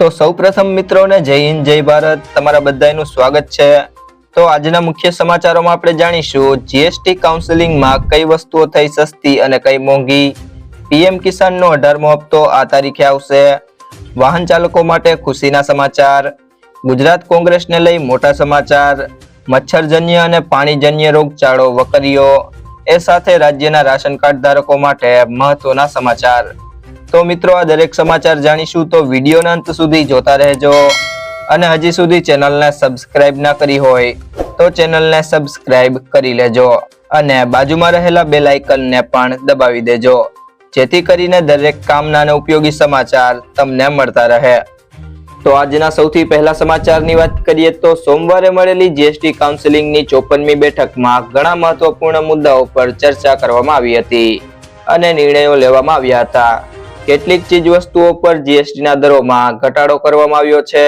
તો સૌપ્રથમ મિત્રોને જય હિન્દ, જય ભારત. તમારા બધાનું સ્વાગત છે. તો આજના મુખ્ય સમાચારોમાં આપણે જાણીશું જીએસટી કાઉન્સેલિંગમાં કઈ વસ્તુઓ થઈ સસ્તી અને કઈ મોંઘી? પીએમ કિસાનનો અઢારમો હપ્તો આ તારીખે આવશે. વાહન ચાલકો માટે ખુશીના સમાચાર. ગુજરાત કોંગ્રેસને લઈ મોટા સમાચાર. મચ્છરજન્ય અને પાણીજન્ય રોગચાળો વકર્યો. એ સાથે રાજ્યના રાશન કાર્ડ ધારકો માટે મહત્વના સમાચાર. તો મિત્રો, આ દરેક સમાચાર જાણીશું તો વિડીયોના અંત સુધી જોતા રહેજો. અને હજી સુધી ચેનલને સબસ્ક્રાઇબ ના કરી હોય તો ચેનલને સબસ્ક્રાઇબ કરી લેજો અને બાજુમાં રહેલા બે લાઇકનને પણ દબાવી દેજો. જેથી કરીને દરેક કામના અને ઉપયોગી સમાચાર તમને મળતા રહે. તો આજના સૌથી પહેલા સમાચારની વાત કરીએ તો સોમવારે મળેલી જીએસટી કાઉન્સિલિંગની ચોપનમી બેઠકમાં ઘણા મહત્વપૂર્ણ મુદ્દાઓ પર ચર્ચા કરવામાં આવી હતી અને નિર્ણયો લેવામાં આવ્યા હતા. કેટલીક ચીજ વસ્તુઓ પર જીએસટી ના દરોમાં ઘટાડો કરવામાં આવ્યો છે,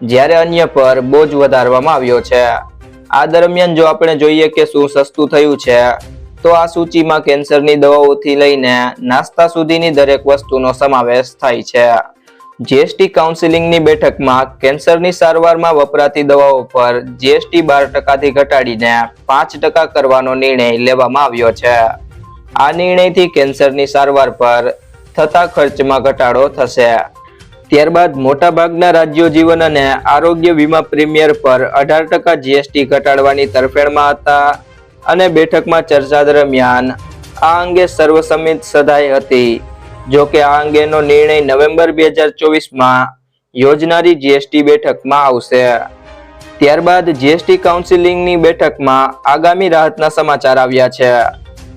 જ્યારે અન્ય પર બોજ વધારવામાં આવ્યો છે. આ દરમિયાન જો આપણે જોઈએ કે શું સસ્તું થયું છે, તો આ સૂચિમાં કેન્સરની દવાઓથી લઈને નાસ્તા સુધીની દરેક વસ્તુનો સમાવેશ થાય છે. જીએસટી કાઉન્સિલિંગની બેઠકમાં કેન્સરની સારવારમાં વપરાતી દવાઓ પર જીએસટી બાર ટકાથી ઘટાડીને પાંચ ટકા કરવાનો નિર્ણય લેવામાં આવ્યો છે. આ નિર્ણયથી કેન્સરની સારવાર પર થતા ખર્ચમાં ઘટાડો થશે. ત્યારબાદ મોટાભાગના રાજ્યો જીવન અને આરોગ્ય વીમા પ્રીમિયર પર અઢાર ટકા જીએસટી ઘટાડવાની તરફેણમાં હતા અને બેઠકમાં ચર્ચા દરમિયાન આ અંગે સર્વસંમત સધાઈ હતી. જો કે આ અંગેનો નિર્ણય નવેમ્બર બે હજાર ચોવીસમાં યોજનારી જીએસટી બેઠકમાં આવશે. ત્યારબાદ જીએસટી કાઉન્સિલિંગની બેઠકમાં આગામી રાહતના સમાચાર આવ્યા છે.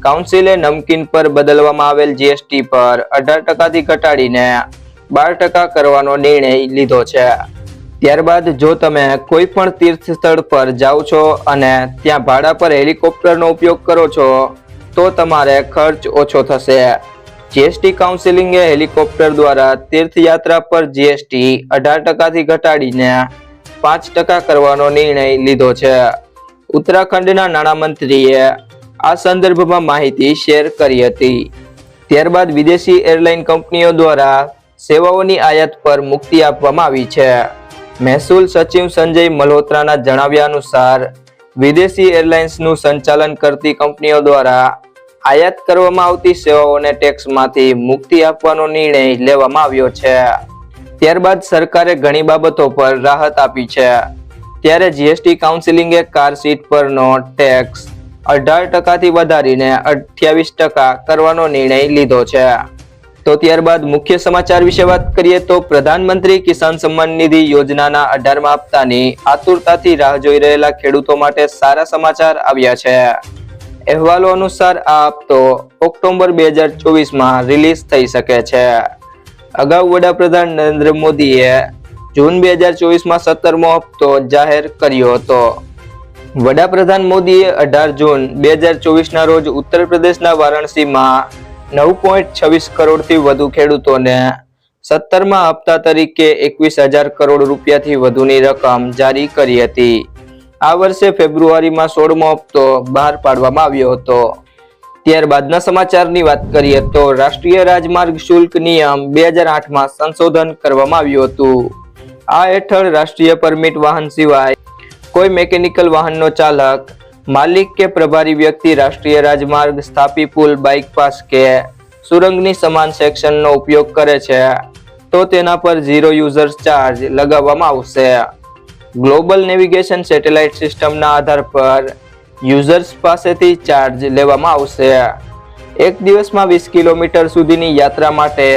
કાઉન્સિલે નમકીન પર બદલવામાં આવેલ જીએસટી પર અઢાર ટકાથી ઘટાડીને બાર ટકા કરવાનો નિર્ણય લીધો છે. ત્યારબાદ જો તમે કોઈ પણ તીર્થ સ્થળ પર જાઓ છો અને ત્યાં ભાડા પર હેલિકોપ્ટરનો ઉપયોગ કરો છો, તો તમારે ખર્ચ ઓછો થશે. જીએસટી કાઉન્સિલિંગે હેલિકોપ્ટર દ્વારા તીર્થયાત્રા પર જીએસટી અઢાર ટકાથી ઘટાડીને પાંચ ટકા કરવાનો નિર્ણય લીધો છે. ઉત્તરાખંડના નાણામંત્રીએ આ સંદર્ભમાં માહિતી શેર કરી હતી. ત્યારબાદ વિદેશી એરલાઇન કંપનીઓ દ્વારા સેવાઓની આયાત પર મુક્તિ આપવામાં આવી છે. મહેસૂલ સચિવ સંજય મલ્હોત્રાના જણાવ્યા અનુસાર, વિદેશી એરલાઇન્સનું સંચાલન કરતી કંપનીઓ દ્વારા આયાત કરવામાં આવતી સેવાઓને ટેક્સમાંથી મુક્તિ આપવાનો નિર્ણય લેવામાં આવ્યો છે. ત્યારબાદ સરકારે ઘણી બાબતો પર રાહત આપી છે. ત્યારે જીએસટી કાઉન્સિલિંગે કાર સીટ પરનો ટેક્સ અઢાર ટકાથી વધારીને અઠ્યાવીસ ટકા કરવાનો નિર્ણય લીધો છે. તો ત્યારબાદ મુખ્ય સમાચાર વિશે વાત કરીએ તો પ્રધાનમંત્રી કિસાન સન્માન નિધિ યોજનાના અઢારમા હપ્તાની આતુરતાથી રાહ જોઈ રહેલા ખેડૂતો માટે સારા સમાચાર આવ્યા છે. અહેવાલો અનુસાર આ હપ્તો ઓક્ટોબર બે હજાર ચોવીસમાં રિલીઝ થઈ શકે છે. અગાઉ વડાપ્રધાન નરેન્દ્ર મોદીએ જૂન બે હજાર ચોવીસમાં સત્તરમો હપ્તો જાહેર કર્યો હતો. વડાપ્રધાન મોદીએ અઢાર જૂન બે હજાર ચોવીસના રોજ ઉત્તર પ્રદેશના વારાણસીમાં નવ પોઈન્ટ છવ્વીસ કરોડથી વધુ ખેડૂતોને સત્તરમાં હપ્તા તરીકે એકવીસ હજાર કરોડ રૂપિયાથી વધુની રકમ જારી કરી હતી. આ વર્ષે ફેબ્રુઆરીમાં સોળમો હપ્તો બહાર પાડવામાં આવ્યો હતો. ત્યારબાદના સમાચારની વાત કરીએ તો રાષ્ટ્રીય રાજમાર્ગ શુલ્ક નિયમ બે હજાર આઠમાં સંશોધન કરવામાં આવ્યું હતું. આ હેઠળ રાષ્ટ્રીય પરમિટ વાહન સિવાય કોઈ મેકેનિકલ વાહનનો ચાલક, માલિક કે પ્રભારી વ્યક્તિ રાષ્ટ્રીય રાજમાર્ગ, સ્થાપી પુલ બાઇક પાસ કે સુરંગની સમાન સેક્શનનો ઉપયોગ કરે છે, તો તેના પર ઝીરો યુઝર્સ ચાર્જ લગાવવામાં આવશે. ગ્લોબલ નેવિગેશન સેટેલાઇટ સિસ્ટમના આધાર પર યુઝર્સ પાસેથી ચાર્જ લેવામાં આવશે. એક દિવસમાં વીસ કિલોમીટર સુધીની યાત્રા માટે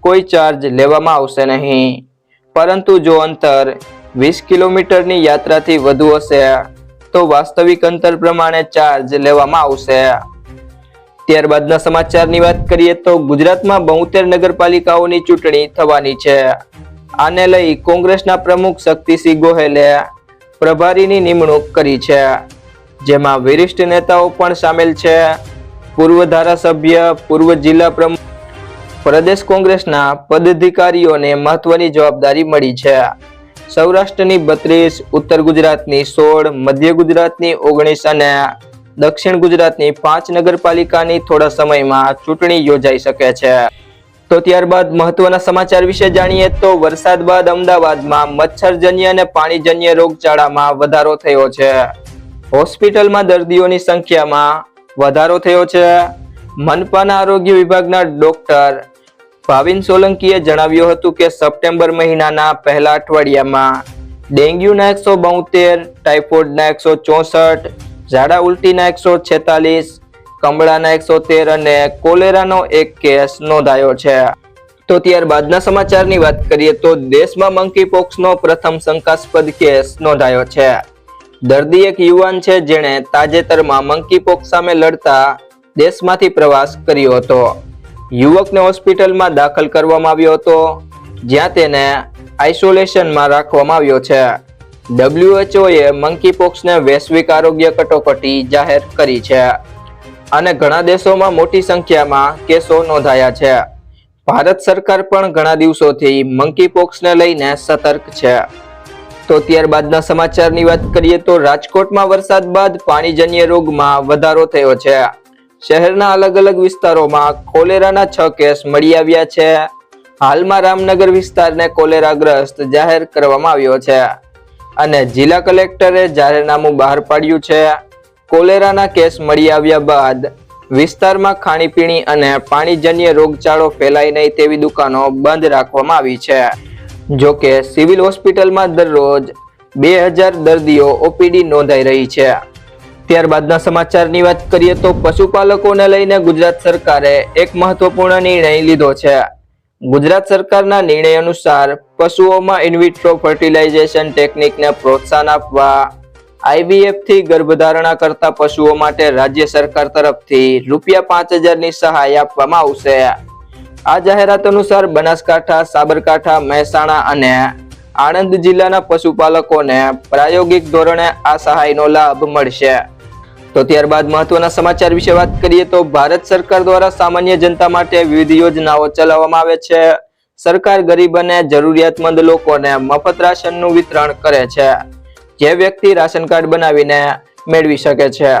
કોઈ ચાર્જ લેવામાં આવશે નહીં. પરંતુ જો અંતર વીસ કિલોમીટરની યાત્રાથી વધુ હશે. તો વાસ્તવિક અંતર પ્રમાણે ચાર્જ લેવામાં આવશે. ત્યારબાદના સમાચારની વાત કરીએ તો ગુજરાતમાં બોતેર નગરપાલિકાઓની ચૂંટણી થવાની છે. આને લઈ કોંગ્રેસના પ્રમુખ શક્તિસિંહ ગોહેલે પ્રભારીની નિમણૂક કરી છે. જેમાં વરિષ્ઠ નેતાઓ પણ સામેલ છે. પૂર્વ ધારાસભ્ય, પૂર્વ જિલ્લા પ્રમુખ, પ્રદેશ કોંગ્રેસના પદાધિકારીઓને મહત્વની જવાબદારી મળી છે. સૌરાષ્ટ્રની બત્રીસ, ઉત્તર ગુજરાતની સોળ, મધ્ય ગુજરાતની ઓગણીસ અને દક્ષિણ ગુજરાતની પાંચ નગરપાલિકાની થોડા સમયમાં ચૂંટણી યોજાઈ શકે છે. તો ત્યારબાદ મહત્વના સમાચાર વિશે જાણીએ તો વરસાદ બાદ અમદાવાદમાં મચ્છરજન્ય અને પાણીજન્ય રોગચાળામાં વધારો થયો છે. હોસ્પિટલમાં દર્દીઓની સંખ્યામાં વધારો થયો છે. મનપાના આરોગ્ય વિભાગના ડોક્ટર ભાવિન સોલંકીએ જણાવ્યું હતું કે સપ્ટેમ્બર મહિનાના પહેલા અઠવાડિયામાં ડેન્ગ્યુના એકસો બોતેર ટાઇફોઇડના એકસો ચોસઠ, ઝાડા ઉલટીના એકસો છેતાલીસ કમળાના એકસો તેર અને કોલેરાનો એક કેસ નોંધાયો છે. તો ત્યારબાદના સમાચારની વાત કરીએ તો દેશમાં મંકી પોક્સનો પ્રથમ શંકાસ્પદ કેસ નોંધાયો છે. દર્દી એક યુવાન છે જેણે તાજેતરમાં મંકી પોક્સ સામે લડતા દેશમાંથી પ્રવાસ કર્યો હતો. યુવકને હોસ્પિટલમાં દાખલ કરવામાં આવ્યો હતો, જ્યાં તેને આઇસોલેશનમાં રાખવામાં આવ્યો છે. ડબ્લ્યુએચઓએ મંકીપોક્સને મંકી પોક્સને વૈશ્વિક આરોગ્ય કટોકટી જાહેર કરી છે અને ઘણા દેશોમાં મોટી સંખ્યામાં કેસો નોંધાયા છે. ભારત સરકાર પણ ઘણા દિવસોથી મંકી પોક્સને લઈને સતર્ક છે. તો ત્યારબાદના સમાચારની વાત કરીએ તો રાજકોટમાં વરસાદ બાદ પાણીજન્ય રોગમાં વધારો થયો છે. શહેરના અલગ અલગ વિસ્તારોમાં કોલેરાના છ કેસ મળી આવ્યા છે. હાલમાં રામનગર વિસ્તારને કોલેરાગ્રસ્ત જાહેર કરવામાં આવ્યો છે અને જિલ્લા કલેક્ટરે જાહેરનામું બહાર પાડ્યું છે. કોલેરાના કેસ મળી આવ્યા બાદ વિસ્તારમાં ખાણીપીણી અને પાણીજન્ય રોગચાળો ફેલાય નહીં તેવી દુકાનો બંધ રાખવામાં આવી છે. જો કે સિવિલ હોસ્પિટલમાં દરરોજ બે હજાર દર્દીઓ ઓપીડી નોંધાઈ રહી છે. ત્યારબાદના સમાચારની વાત કરીએ તો પશુપાલકોને લઈને ગુજરાત સરકારે એક મહત્વપૂર્ણ નિર્ણય લીધો છે. ગુજરાત સરકારના નિર્ણય અનુસાર પશુઓમાં ઇન્વિટ્રો ફર્ટિલાઇઝેશન ટેકનિકને પ્રોત્સાહન આપવા આઈવીએફથી ગર્ભધારણા કરતા પશુઓ માટે રાજ્ય સરકાર તરફથી રૂપિયા પાંચ હજારની સહાય આપવામાં આવશે. આ જાહેરાત અનુસાર બનાસકાંઠા, સાબરકાંઠા, મહેસાણા અને આણંદ જિલ્લાના પશુપાલકોને પ્રાયોગિક ધોરણે આ સહાયનો લાભ મળશે. તો ત્યારબાદ મહત્વના સમાચાર વિશે વાત કરીએ તો ભારત સરકાર દ્વારા સામાન્ય જનતા માટે વિવિધ યોજનાઓ ચલાવવામાં આવે છે. સરકાર ગરીબ અને જરૂરિયાતમંદ લોકોને મફત રાશનનું વિતરણ કરે છે. જે વ્યક્તિ રાશન કાર્ડ બનાવીને મેળવી શકે છે.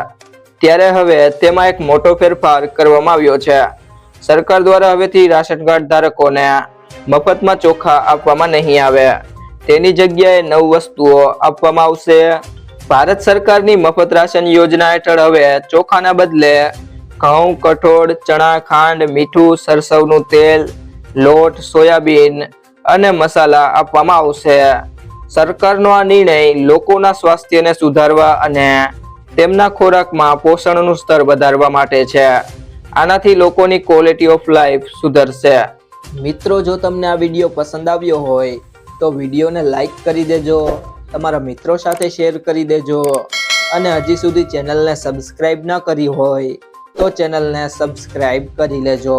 ત્યારે હવે તેમાં એક મોટો ફેરફાર કરવામાં આવ્યો છે. સરકાર દ્વારા હવેથી રાશન કાર્ડ ધારકોને મફતમાં ચોખા આપવામાં નહીં આવે. તેની જગ્યાએ નવ વસ્તુઓ આપવામાં આવશે. ભારત સરકારની મફત રાશન યોજના હેઠળ હવે ચોખાના બદલે ઘઉં, કઠોળ, ચણા, ખાંડ, મીઠું, સરસવનું તેલ, લોટ, સોયાબીન અને મસાલા આપવામાં આવશે. સરકારનો આ નિર્ણય લોકોના સ્વાસ્થ્યને સુધારવા અને તેમના ખોરાકમાં પોષણનું સ્તર વધારવા માટે છે. આનાથી લોકોની ક્વોલિટી ઓફ લાઈફ સુધરશે. મિત્રો, જો તમને આ વીડિયો પસંદ આવ્યો હોય, તો વિડીયોને લાઈક કરી દેજો. તમારા મિત્રો સાથે શેર કરી દેજો. અને હજી સુધી ચેનલને સબસ્ક્રાઈબ ન કરી હોય તો ચેનલને સબસ્ક્રાઈબ કરી લેજો.